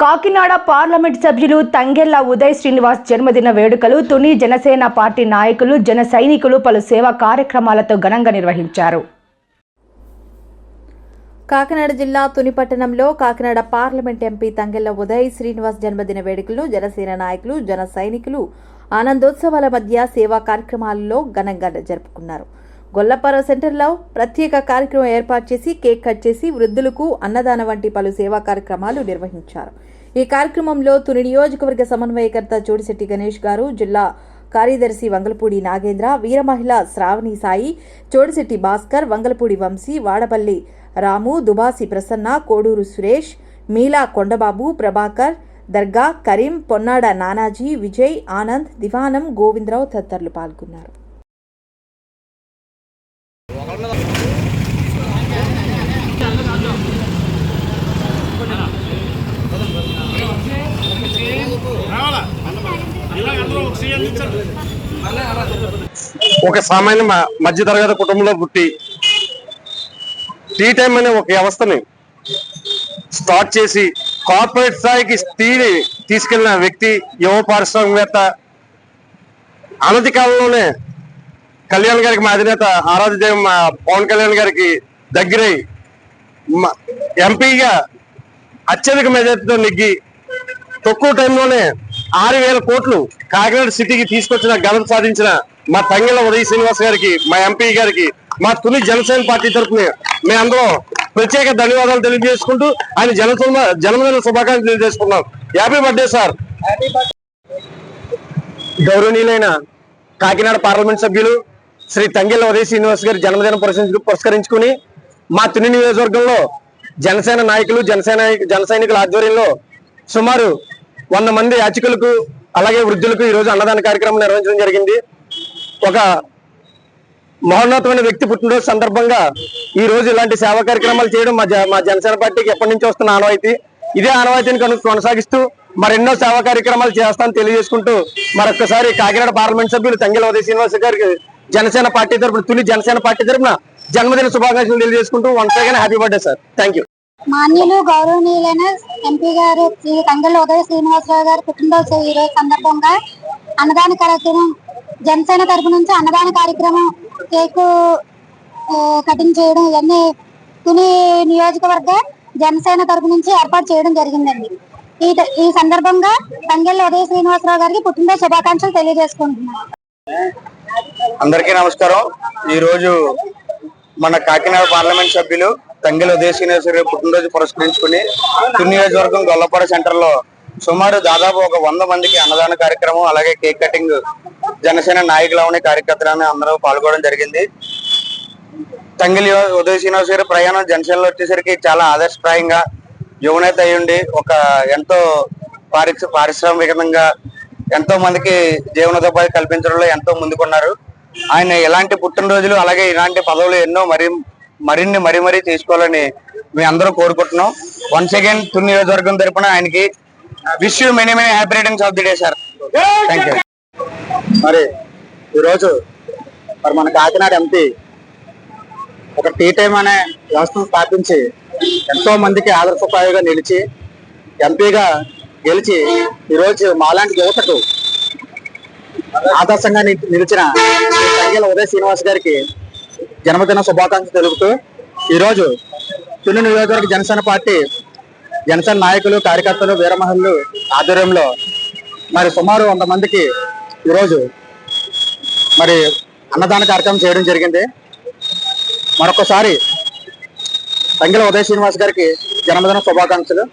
Kakinada parliament సభ్యులు తంగెల్ల ఉదయ్ శ్రీనివాస్ జన్మదిన వేడుకలు తుని జనసేన పార్టీ నాయకులు జన సైనికులు పలు సేవా కార్యక్రమాలతో ఘనంగా నిర్వహించారు. కాకినాడ జిల్లా తుని పట్టణంలో కాకినాడ పార్లమెంట్ ఎంపీ తంగెల్ల ఉదయ్ శ్రీనివాస్ జన్మదిన వేడుకలను జనసేన నాయకులు జన సైనికులు ఆనందోత్సవాల మధ్య సేవా కార్యక్రమాలలో ఘనంగా జరుపుకున్నారు. గొల్లపార సెంటర్లో ప్రత్యేక కార్యక్రమం ఏర్పాటు చేసి కేక్ కట్ చేసి వృద్ధులకు అన్నదానం వంటి పలు సేవా కార్యక్రమాలు నిర్వహించారు. ఈ కార్యక్రమంలో తుని నియోజకవర్గ సమన్వయకర్త చోడిశెట్టి గణేష్ గారు జిల్లా కార్యదర్శి వంగలపూడి నాగేంద్ర వీరమహిళ శ్రావణి సాయి చోడిశెట్టి భాస్కర్ వంగలపూడి వంశీ వాడపల్లి రాము దుబాసి ప్రసన్న కోడూరు సురేష్ మీలా కొండబాబు ప్రభాకర్ దర్గా కరీం పొన్నాడ నానాజీ విజయ్ ఆనంద్ దివానం గోవిందరావు తదితరులు పాల్గొన్నారు. ఒక సామాన్య మధ్యతరగతి కుటుంబంలో పుట్టి టీ టైం అనే ఒక వ్యవస్థని స్టార్ట్ చేసి కార్పొరేట్ స్థాయికి టీని తీసుకెళ్ళిన వ్యక్తి యువ పారిశ్రామికవేత్త అనతి కాలంలోనే కళ్యాణ్ గారికి మా అధినేత ఆరాధ్యదేవి మా పవన్ కళ్యాణ్ గారికి దగ్గరై మ- ఎంపీగా అత్యధిక మెజార్టీతో నెగ్గి తక్కువ టైంలోనే ఆరు వేల కోట్లు కాకినాడ సిటీకి తీసుకొచ్చిన ఘనత సాధించిన మా తంగెల ఉదయ్ శ్రీనివాస్ గారికి మా ఎంపీ గారికి మా తుని జనసేన పార్టీ తరఫున మేము అందరం ప్రత్యేక ధన్యవాదాలు తెలియజేసుకుంటూ ఆయన జనసమ జన్మదిన శుభాకాంక్షలు తెలియజేసుకున్నాం హ్యాపీ బర్త్డే సార్ గౌరవనీయులైన కాకినాడ పార్లమెంట్ సభ్యులు శ్రీ తంగిల ఉదయ్ శ్రీనివాస్ గారి జన్మదిన పురస్కరించుకుని మా తుని నియోజకవర్గంలో జనసేన నాయకులు జనసేన జన సైనికుల ఆధ్వర్యంలో సుమారు వంద మంది యాచకులకు అలాగే వృద్ధులకు ఈ రోజు అన్నదాన కార్యక్రమం నిర్వహించడం జరిగింది. ఒక మహోన్నతమైన వ్యక్తి పుట్టినరోజు సందర్భంగా ఈ రోజు ఇలాంటి సేవా కార్యక్రమాలు చేయడం మా మా జనసేన పార్టీకి ఎప్పటి నుంచి వస్తున్న ఆనవాయితీ. ఇదే ఆనవాయితీని కను- కొనసాగిస్తూ మరెన్నో సేవా కార్యక్రమాలు చేస్తామని తెలియజేసుకుంటూ మరొకసారి కాకినాడ పార్లమెంట్ సభ్యులు తంగిల ఉదయ శ్రీనివాస గారికి జనసేన పార్టీ తరపున తుని జనసేన పార్టీ తరపున జన్మదిన శుభాకాంక్షలు తెలియజేసుకుంటూ once again happy birthday sir. Thank you. మాన్యులు గౌరవనీయులైన ఎంపీ గారు శ్రీ కంగళ్ళ ఉదయ శ్రీనివాసరావు గారు పుట్టినరోజు ఈ రోజు సందర్భంగా అన్నదాన కార్యక్రమం జనసేన తరపు నుంచి అన్నదాన కార్యక్రమం కేకు కటింగ్ చేయడం ఇవన్నీ తుని నియోజకవర్గ జనసేన తరపు నుంచి ఏర్పాటు చేయడం జరిగిందండి. ఈ ఈ సందర్భంగా కంగళ్ళ ఉదయ శ్రీనివాసరావు గారికి పుట్టినరోజు శుభాకాంక్షలు తెలియజేసుకుంటున్నాను. అందరికీ నమస్కారం. ఈ రోజు మన కాకినాడ పార్లమెంట్ సభ్యులు తంగిల ఉదయశ్రీనివాసరావు పుట్టినరోజు పురస్కరించుకుని తుని నియోజకవర్గం గొల్లపాడ సెంటర్లో సుమారు దాదాపు ఒక వంద మందికి అన్నదాన కార్యక్రమం అలాగే కేక్ కటింగ్ జనసేన నాయకులవని కార్యకర్తలని అందరూ పాల్గొనడం జరిగింది. తంగిలి ఉదయ శ్రీనివాసరి ప్రయాణం జనసేనలో వచ్చేసరికి చాలా ఆదర్శప్రాయంగా యువనేత అయ్యుండి ఒక ఎంతో పారిశ పారిశ్రామికంగా ఎంతో మందికి జీవనోపాధి కల్పించడంలో ఎంతో ముందుకున్నారు. ఆయన ఇలాంటి పుట్టినరోజులు అలాగే ఇలాంటి పదవులు ఎన్నో మరి మరిన్ని మరీ మరీ తీసుకోవాలని మేము అందరూ కోరుకుంటున్నాం. వన్స్ అగైన్ తుని నియోజకవర్గం తరపున ఆయనకి wish you many many happy returns of the day sir thank you మరి ఈరోజు మరి మన కాకినాడ ఎంపీ ఒక టీ టైం అనే వ్యవస్థను స్థాపించి ఎంతో మందికి ఆదర్శప్రాయంగా నిలిచి ఎంపీగా గెలిచి ఈరోజు మాలాంటి యువతకు ఆదర్శంగా నిలిచిన సంగీల ఉదయ శ్రీనివాస్ గారికి జన్మదిన శుభాకాంక్షలు తెలుపుతూ ఈరోజు తుని నియోజకవర్గ జనసేన పార్టీ జనసేన నాయకులు కార్యకర్తలు వీరమహల్లు ఆధ్వర్యంలో మరి సుమారు వంద మందికి ఈరోజు మరి అన్నదాన కార్యక్రమం చేయడం జరిగింది. మరొకసారి తంగిల ఉదయ శ్రీనివాస్ గారికి జన్మదిన శుభాకాంక్షలు.